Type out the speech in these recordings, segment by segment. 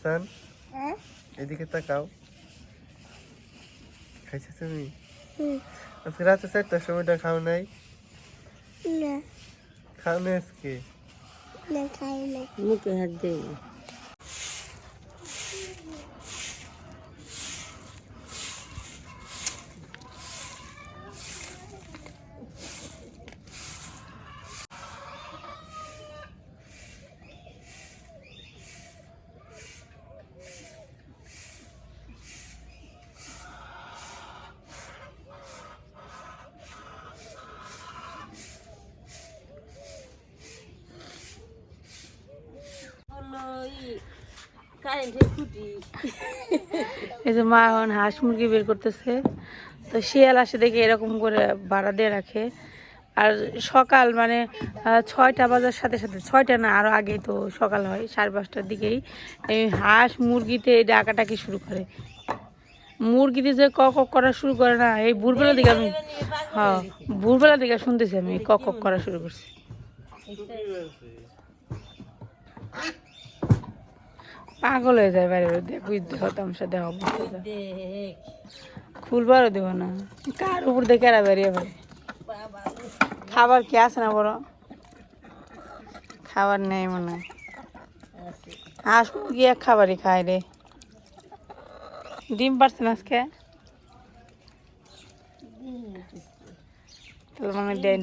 সান এদিকে তাকাও। খাইছো তুমি? আজকে রাতে চারটার সময়টা খাও নাই? না। খাও না আজকে? না মুখে হাত দেই এই যে মা এখন হাঁস মুরগি বের করতেছে। তো শিয়াল আসে দেখে এরকম করে ভাড়া দিয়ে রাখে। আর সকাল মানে ছয়টা বাজার সাথে সাথে ছয়টা না আরও আগে তো সকাল হয় সাড়ে পাঁচটার দিকেই। এই হাঁস মুরগিতে ডাকাটাকি শুরু করে। মুরগিতে যে কক কক করা শুরু করে না এই ভোরবেলা দিকে আমি হ্যাঁ ভোরবেলা দিকে শুনতেছি আমি কক কক করা শুরু করছি। পাগল হয়ে যায় বাইরে দেখ বুঝতে হতাম সাথে অবস্থা খুলবারও দেবো না। কার উপর দেখে আর বেরিয়ে ভাই খাবার কি আছে না বড় খাবার নেই মনে হয়। হাঁস মুরগি এক খাবারই খায় রে। ডিম পারছেন আজকে? তাহলে মানে দেন।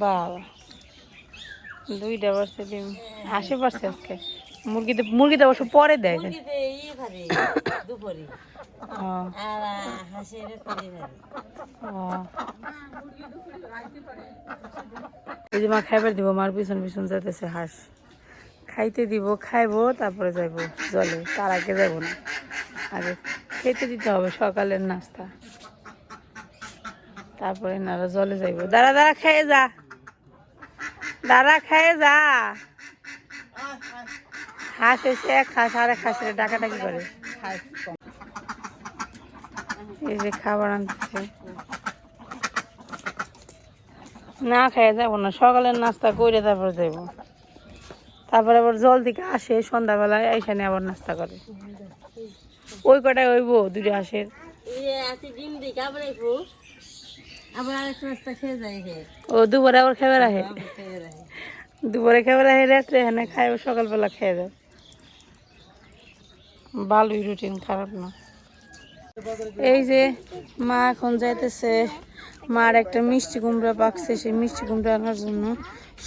বাবা দুইটা পারছে ডিম। হাসি পারছে আজকে। মুরগিতে মুরগিতে অবশ্য পরে দেয়। যে। মুরগিতে ই ভারে দুপুরে। ও। আর হাঁসের করে ভারে ও। এই যে মা খাইবার দিব মার পিছন পিছন যাইতেছে হাঁস। খাইতে দিব খাইবো তারপরে যাইবো জলে। তার আগে যাব না। আগে খেতে দিতে হবে সকালের নাস্তা। তারপরে নারা জলে যাইবো। দাঁড়া দাঁড়া খেয়ে যা। দাঁড়া খেয়ে যা। হাঁস এসে এক হাঁস আর এক হাঁসের ডাকাডাকি করে। এই যে খাবার আনতেছে। না খেয়ে যাব না, সকালের নাস্তা করে তারপর যাইব। তারপরে আবার জল থেকে আসে, সন্ধ্যাবেলায় এইখানে আবার নাস্তা করে। ওই কটায় হইব দুটো হাঁসের? দিই আবার আরেকটা নাস্তা খেয়ে যায় হে। ও দুপুরে আবার খেয়ে রাখে দুপুরে খেয়ে রাখে রাত্রে এখানে খায় সকালবেলা খেয়ে যায়। ভালোই রুটিন খারাপ না। এই যে মা এখন যাইতেছে মার একটা মিষ্টি কুমড়া পাকছে সেই মিষ্টি কুমড়া আনার জন্য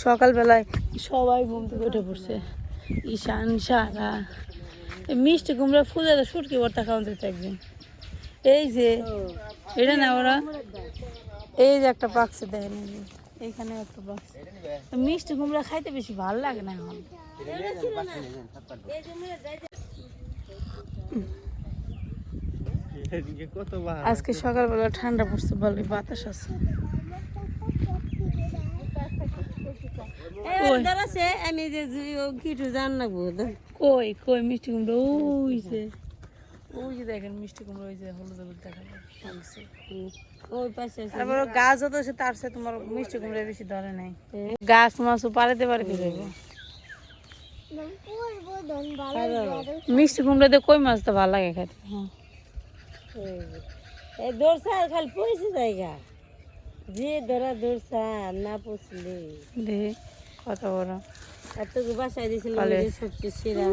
সকালবেলায় সবাই ঘুম থেকে উঠে পড়ছে। ঈশান সারা। মিষ্টি কুমড়া ফুলে সুটকি ভর্তা খাওয়ান যেত একদিন। এই যে এটা না ওরা? এই যে একটা পাকছে দেখেন এই এইখানে একটা পাকছে মিষ্টি কুমড়া খাইতে বেশি ভালো লাগে না এখন। আজকে সকালবেলা ঠান্ডা পড়ছে ভালোই বাতাস আছে। আমি যে কিছু জান না বুঝ কই কই মিষ্টি কুমড়া? ওই ওই যে দেখেন মিষ্টি কুমড়া ওই যে হলুদ হলুদ দেখা যায় ওই পাশে। তারপর গাছ যত তার সাথে তোমার মিষ্টি কুমড়া বেশি ধরে নাই। গাছ মাছ পাড়াতে পারে কি যাইব মিষ্টি কুমড়া কই মাছ তো ভালো লাগে খেতে? হ্যাঁ। এই দৌড়ছা খালি পড়েছে জায়গা। যে ধরা দৌড়ছা না পড়ছিলে কত বড়। তোকে বাসায় দিয়েছিলাম। সবচেয়ে সেরা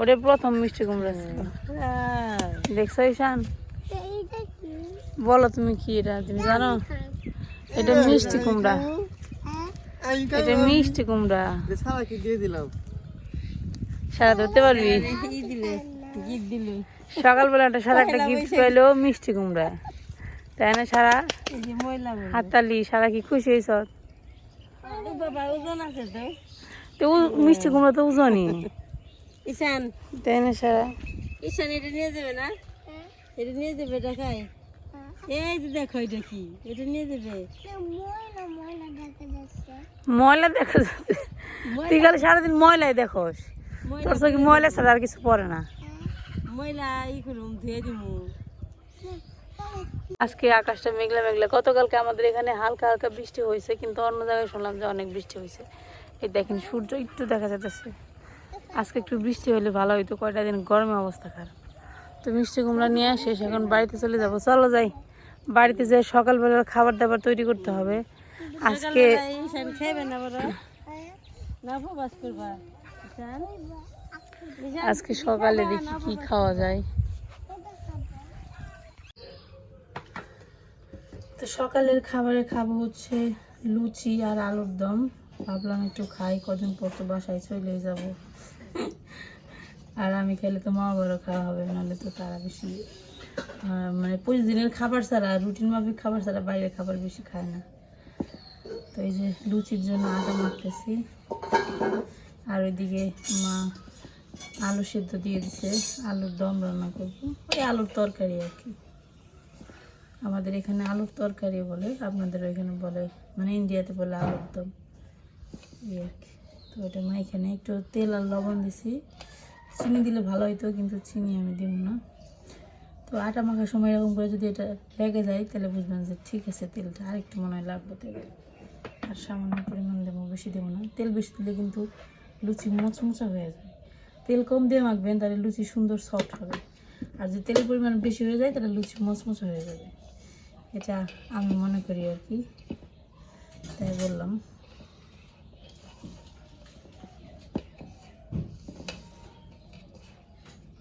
ওটা প্রথম মিষ্টি কুমড়া ছিল। হ্যাঁ। দেখছ ঈশান? বলো তুমি কি এটা? তুমি জানো? এটা মিষ্টি কুমড়া। হ্যাঁ এটা মিষ্টি কুমড়া। সারা ধরতে পারবি? দিলে গিট সকালবেলা একটা সারা একটা গিফট পাইলো মিষ্টি কুমড়া। তাই না সারা। হাততালি সারা কি খুশি হয়েছ? বাবা ওজন আছে তো। মিষ্টি কুমড়া তো ওজনই ঈশান। তাই না সারা? ঈশান এটা নিয়ে যাবে না? এটা নিয়ে যাবে ঢাকায় এই যে দেখো এটা কি? এটা নিয়ে যাবে। ময়লা দেখা যাচ্ছে। তুই সারাদিন ময়লাই দেখোস। তোর চোখে ময়লা ছাড়া আর কিছু পড়ে না। ময়লা ই করুম ধুয়ে দিমু। আজকে আকাশটা মেঘলা মেঘলা। গতকালকে আমাদের এখানে হালকা হালকা বৃষ্টি হয়েছে কিন্তু অন্য জায়গায় শুনলাম যে অনেক বৃষ্টি হয়েছে। এই দেখেন সূর্য একটু দেখা যাচ্ছে আজকে একটু বৃষ্টি হলে ভালো হইতো কয়টা দিন গরমে অবস্থা খারাপ। তো মিষ্টি কুমড়া নিয়ে শেষ এখন বাড়িতে চলে যাব। চলো যাই বাড়িতে যে সকালবেলার খাবার দাবার তৈরি করতে হবে। আজকে আজকে সকালে দেখি কি খাওয়া যায়। তো সকালের খাবারে খাব হচ্ছে লুচি আর আলুর দম। ভাবলাম একটু খাই কদিন পর তো বাসায় চলে যাব। আর আমি খেলে তো মা বড় খাওয়া হবে, নাহলে তো তারা বেশি মানে প্রতিদিনের খাবার ছাড়া, রুটিন মাফিক খাবার ছাড়া বাইরের খাবার বেশি খায় না। তো এই যে লুচির জন্য আটা মাখতেছি। আর ওইদিকে মা আলু সেদ্ধ দিয়ে দিছে, আলুর দম রান্না করব। ওই আলুর তরকারি আর কি। আমাদের এখানে আলুর তরকারি বলে, আপনাদের ওইখানে বলে মানে ইন্ডিয়াতে বলে আলুর দম। তো ওটা মা এখানে একটু তেল আর লবণ দিছি। চিনি দিলে ভালো হইতো, কিন্তু চিনি আমি দিব না। তো আটা মাখার সময় এরকম করে যদি এটা লেগে যায়, তাহলে বুঝবেন যে ঠিক আছে তেলটা আর একটু মনে হয় লাগবে তেল। আর সামান্য পরিমাণ দেবো, বেশি দেবো না। তেল বেশি দিলে কিন্তু লুচি মোচমোচা হয়ে যায়। তেল কম দিয়ে মাখবেন, তাহলে লুচি সুন্দর সফট হবে। আর যদি তেলের পরিমাণ বেশি হয়ে যায়, তাহলে লুচি মচমচে হয়ে যাবে। এটা আমি মনে করি আর কি। তাই বললাম।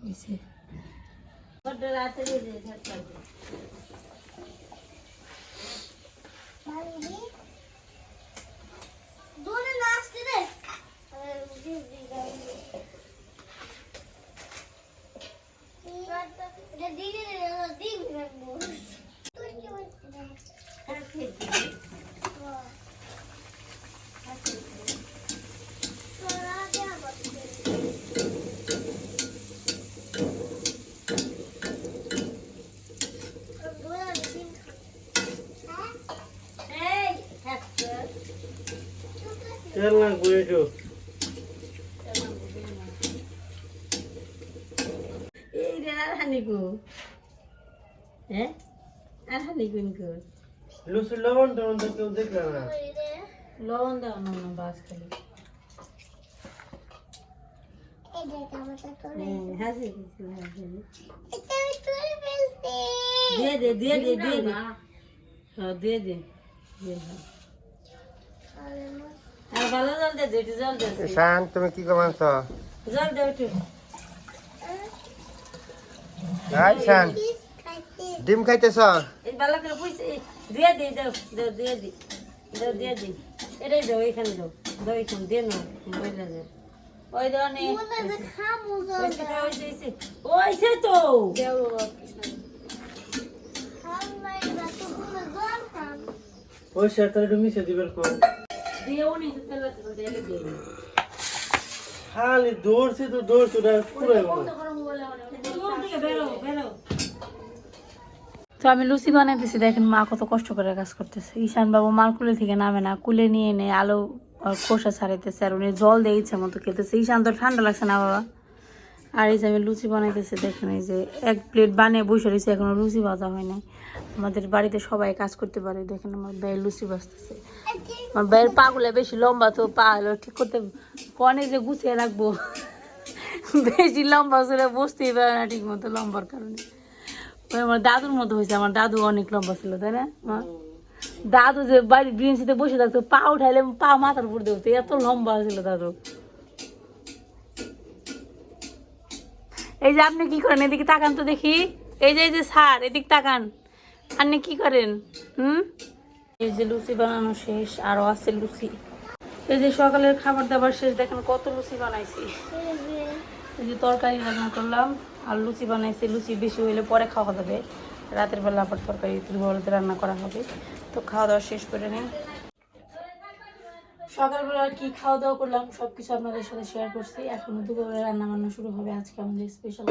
হয়েছে বড্ড রাতে দিয়ে দে, ঝাঁট লাগবে। দূরে নাচতে দে দিদি দিদি রাখব তুই কি বলছিস আর খেতে দে। তোরা যা বলছিস দূরে দিন হ্যাঁ এই, থাকতো। তেল লাগবে একটু এই রে আর হানি গো হ্যাঁ আর হানি গুন গো লুচি লবণ টবণ তো কেউ দেখবে না লবণ দাও না না বাস খালি দিয়ে দে দিয়ে দে দিয়ে দে দিয়ে দে দিয়ে দে। আর ভালো জল দে যেটি জল দে। শান তুমি কি কমানছ শান ডিম খাইতেছ? ওই সেটা সে দিবেন কোন খালি দৌড়ছি তো দৌড়ছি ওটা পুরো বেরো বেরো। তো আমি লুচি বানাইতেছি দেখেন মা কত কষ্ট করে কাজ করতেছে। ঈশান বাবু মার কুলে থেকে নামে না কুলে নিয়ে এনে আলো খোসা ছাড়াইতেছে আর উনি জল দিয়ে ইচ্ছে মতো খেতেছে। ঈশান তো ঠান্ডা লাগছে না বাবা? আর এই যে আমি লুচি বানাইতেছি দেখেন এই যে এক প্লেট বানিয়ে বসে রয়েছে এখনও লুচি ভাজা হয় নাই। আমাদের বাড়িতে সবাই কাজ করতে পারে দেখেন আমার ব্যয় লুচি বাজতেছে আমার ব্যয়ের পাগুলো বেশি লম্বা তো পা হলো ঠিক করতে কনে যে গুছিয়ে রাখব। বেশি লম্বা ছিল বসতেই পারে না ঠিক মতো লম্বার কারণে। আমার দাদুর মতো হয়েছে আমার দাদু অনেক লম্বা ছিল তাই না? দাদু যে বাড়ির ব্রিঞ্চিতে বসে থাকতো পা উঠাইলে পা মাথার উপর উঠতো, এত লম্বা ছিল দাদু। এই যে আপনি কি করেন? এদিকে তাকান তো দেখি। এই যে এই যে, স্যার, এদিক তাকান। আপনি কি করেন? হুম? এই যে লুচি বানানো শেষ, আরও আছে লুচি। এই যে সকালের খাবার দাবার শেষ, দেখেন কত লুচি বানাইছি। এই যে তরকারি রান্না করলাম, আর লুচি বানাইছি, লুচি বেশি হইলে পরে খাওয়া যাবে। রাতের বেলা আবার তরকারি, দুপুরবেলাতে রান্না করা হবে। তো খাওয়া দাওয়া শেষ করে নিই সকালবেলা কি খাওয়া দাওয়া করলাম সব কিছু আপনাদের সাথে শেয়ার করছি। এখন দুপুরবেলা রান্না বান্না শুরু হবে, আজকে আমাদের স্পেশাল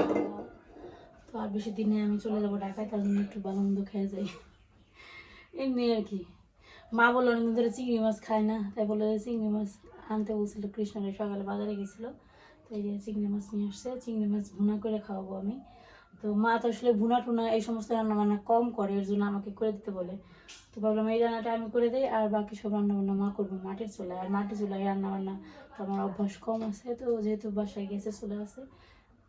তো আর বেশি দিনে আমি চলে যাব ঢাকায়, তার জন্য একটু ভালো মন্দ খেয়ে যাই। এমনি আর কি। মা বলল, অনেকদিন ধরে চিংড়ি মাছ খায় না, তাই বলে যে চিংড়ি মাছ আনতে বলছিল কৃষ্ণরে সকালে বাজারে গেছিল। তাই যে চিংড়ি মাছ নিয়ে আসছে, চিংড়ি মাছ ভুনা করে খাওয়াবো আমি। তো মা তো আসলে ভুনা টুনা এই সমস্ত রান্না বান্না কম করে, এর জন্য আমাকে করে দিতে বলে। তো ভাবলাম এই রান্নাটা আমি করে দিই, আর বাকি সব রান্না বান্না মা করব মাটির চুলায়। আর মাটির চুলায় রান্না বান্না তো আমার অভ্যাস কম আছে, তো যেহেতু বাসায় গেছে চলে আছে,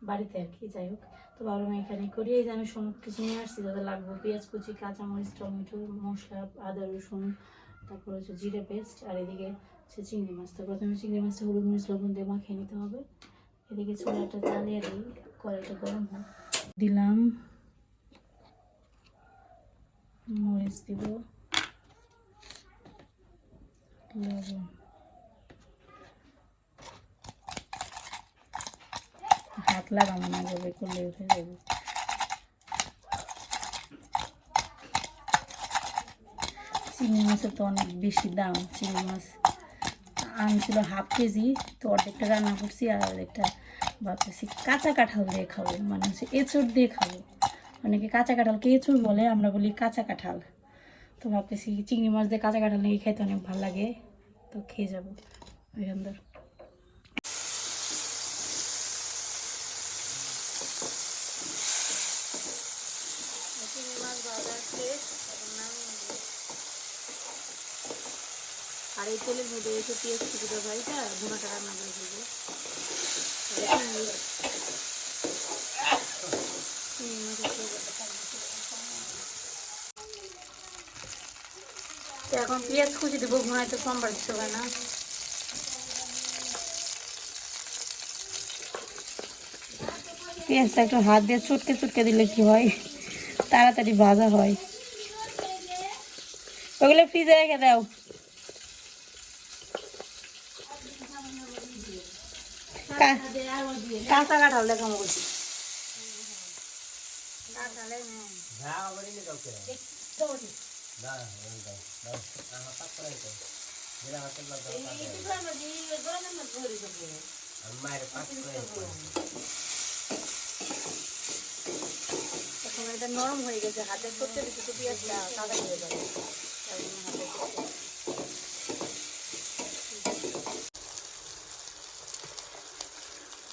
বাড়িতে আর কি, যাই হোক। তো ভাবলাম এখানে করি, এই যে আমি সব কিছু নিয়ে আসছি যাতে লাগবে, পেঁয়াজ কুচি, কাঁচামরিচ, টমেটো, মশলা, আদা, রসুন, তারপর হচ্ছে জিরে পেস্ট, আর এদিকে হচ্ছে চিংড়ি মাছ। তো প্রথমে চিংড়ি মাছটা হলুদ মরিচ, লবণ দিয়ে মাখিয়ে নিতে হবে। এদিকে চুলাটা চালিয়ে দিই, কড়াইটা গরম হয় দিলাম। মরিচ দিব। লবণ। হাত লাগাবো না যাবে করলে উঠে যাবে। চিংড়ি মাছের তো অনেক বেশি দাম। চিংড়ি মাছ আনছিল হাফ কেজি, তো অর্ধেকটা রান্না করছি আর অর্ধেকটা ভাবতেছি, কাঁচা কাঁঠাল দিয়ে খাব মানে হচ্ছে এঁচড় দিয়ে খাব। অনেকে কাঁচা কাঁঠালকে এঁচড় বলে, আমরা বলি কাঁচা কাঁঠাল। তো ভাবতেছি চিংড়ি মাছ দিয়ে কাঁচা কাঁঠাল নিয়ে খাইতে অনেক ভালো লাগে, তো খেয়ে যাব। নিই। আর এই তেলের মধ্যে এসে পেঁয়াজ ভাইটা, ভুনাটা রান্না করে ফেলব এখন পেঁয়াজ কুচি দেবো ভুনায় তো সোমবার দিতে হয় না। পেঁয়াজটা একটু হাত দিয়ে চটকে চটকে দিলে কি হয়? তাড়াতাড়ি ভাজা হয়। ওগুলো ফ্রিজে রেখে দাও। নরম হয়ে গেছে হাতে করতে দিতে কাদা হয়ে যাবে তাই জন্য হাতে করতে।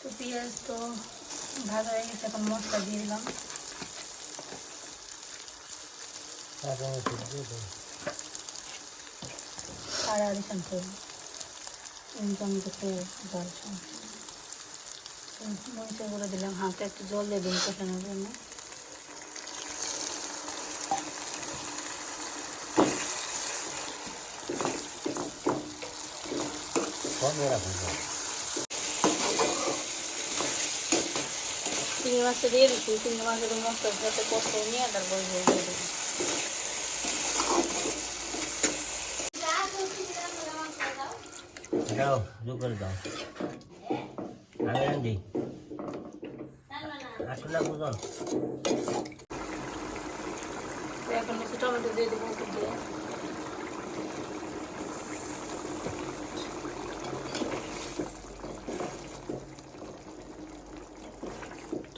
তো পেঁয়াজ তো ভাজা হয়ে গেছে এখন মশলা দিয়ে দিলাম আর আর দিতাম তো টমেটো তো জল মরিচা করে দিলাম হাতে একটু জল দিয়ে দিন কষানোর জন্য চিংড়ি মাছটা দিয়ে দিচ্ছি চিংড়ি মাছের মশলার সাথে কষে নিয়ে তারপর দিয়ে দেবো দাও করে দাও। আমি আনছি আসলে বুঝুন এখন টমেটো দিয়ে দেবো দিয়ে।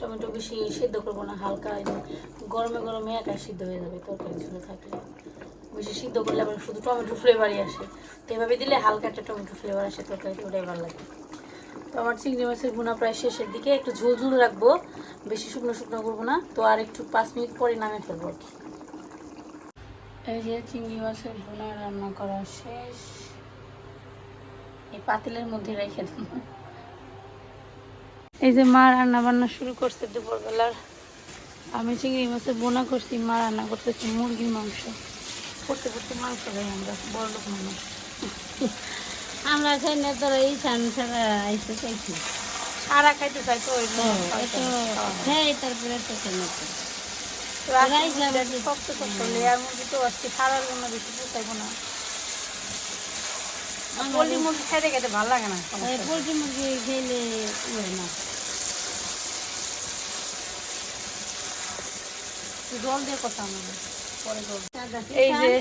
টমেটো বেশি সিদ্ধ করব না, হালকা গরমে গরমে একা সিদ্ধ হয়ে যাবে তরকারি ঝুলে থাকলে। বেশি সিদ্ধ করলে আবার শুধু টমেটো ফ্লেভারই আসে। তো এভাবে দিলে হালকা একটা টমেটো ফ্লেভার আসে তরকারিতে, ওটাই ভালো লাগে। তো আমার চিংড়ি মাছের ভুনা প্রায় শেষের দিকে, একটু ঝোল ঝোল রাখব, বেশি শুকনো শুকনো করব না, তো আর একটু পাঁচ মিনিট পরে নামে ফেলব আর কি। এই যে চিংড়ি মাছের ভুনা রান্না করা শেষ। এই পাতিলের মধ্যে রেখে দেবো। এই যে মা রান্না বান্না শুরু করছে দুপুরবেলার। আমি চিংড়ি মাছের বোনা করছি মা রান্না করতেছি মুরগির মাংস। করতে করতে মাংস খাই আমরা বড় লোক মানুষ আমরা সেনে তোর এই সান ছাড়া আইসে চাইছি। সারা খাইতে চাই তো জন্য এত হ্যাঁ তারপরে তো কেন তো শক্ত শক্ত লেয়ার মুরগি তো আজকে সারার জন্য বেশি পোষাইবো না। পোলট্রি মুরগি খাইতে খেতে ভালো লাগে না পোলট্রি মুরগি খেলে না। জল দিয়ে কথা আমাদের পরে এই যে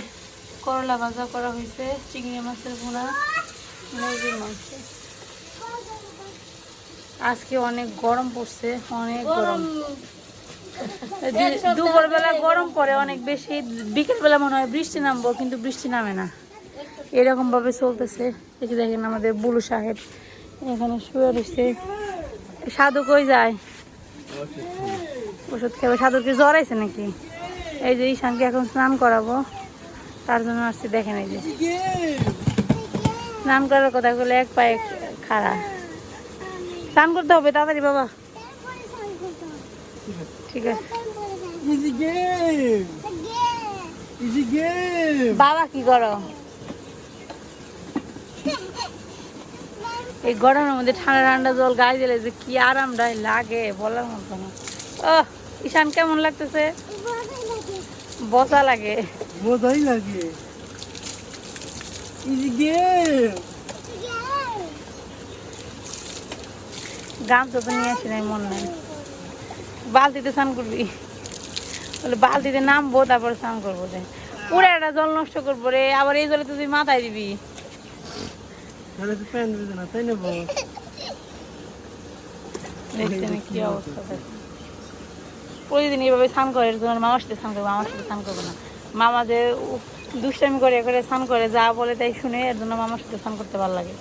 করলা ভাজা করা হয়েছে চিংড়ি মাছের ভুনা মুরগির মাংস। আজকে অনেক গরম পড়ছে অনেক গরম। দুপুর বেলা গরম পড়ে অনেক বেশি। বিকেল বেলা মনে হয় বৃষ্টি নামবো কিন্তু বৃষ্টি নামে না। এরকম ভাবে চলতেছে। এই যে দেখেন আমাদের বুলু সাহেব এখানে শুয়ে রয়েছে। সাধু কই যায়? ওষুধ খেয়ে সাধুরকে জ্বর আইছে নাকি? এই যে ঈশানকে এখন স্নান করাবো। তার জন্য আসছি দেখেন এই যে। স্নান করার কথা বলে এক পায়ে খাড়া। স্নান করতে হবে তাড়াতাড়ি বাবা। ঠিক আছে। বাবা কি করো? এই গরমের মধ্যে ঠান্ডা ঠান্ডা জল গায়ে দিলে যে কি আরামটা লাগে বলার মতো না। ও ঈশান কেমন লাগতেছে? বসা লাগে। মজাই লাগে। গান তো নিয়ে আসি নাই মন নাই। বালতিতে স্নান করবি। বলে বালতিতে নামবো তারপর স্নান করব রে পুরো একটা জল নষ্ট করব রে আবার এই জলে তুই মাথায় দিবি। কি অবস্থা। প্রতিদিন এইভাবে স্নান করে তোমার মামার সাথে স্নান করব আমার সাথে স্নান করব না। মামা যে দুষ্টামি করে করে স্নান করে যা বলে তাই শুনে এর জন্য মামার সাথে স্নান করতে ভালো লাগে।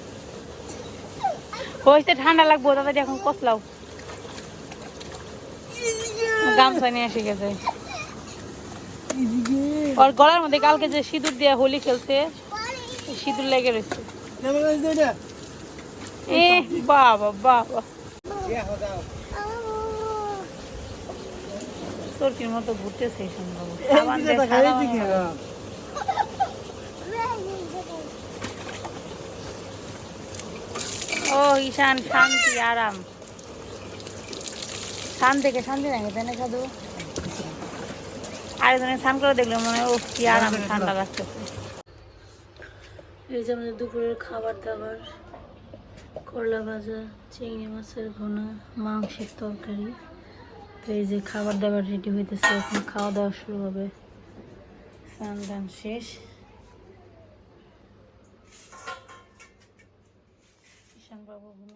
হইতে ঠান্ডা লাগবো তাড়াতাড়ি এখন কসলাও গামছা নিয়ে এসে গেছে। ওর গলার মধ্যে কালকে যে সিঁদুর দিয়ে হোলি খেলছে সিঁদুর লেগে রয়েছে। এ বাবা বাবা। তোরকির মতো ঘুরতেছে। ও ঈশান শান্তি আরাম। শান থেকে শান্তি লাগে তাই না সাধু? আরেকজনে স্নান করে দেখলে মনে হয় ও কি আরাম ঠান্ডা লাগতেছে এই যে আমাদের দুপুরের খাবার দাবার করলা ভাজা চিংড়ি মাছের ভুনা মাংসের তরকারি। এই যে খাবার দাবার রেডি হইতেছে, এখন খাওয়া দাওয়া শুরু হবে। স্নান দান শেষ। ঈশান বাবু ঘুমিয়ে পড়ছে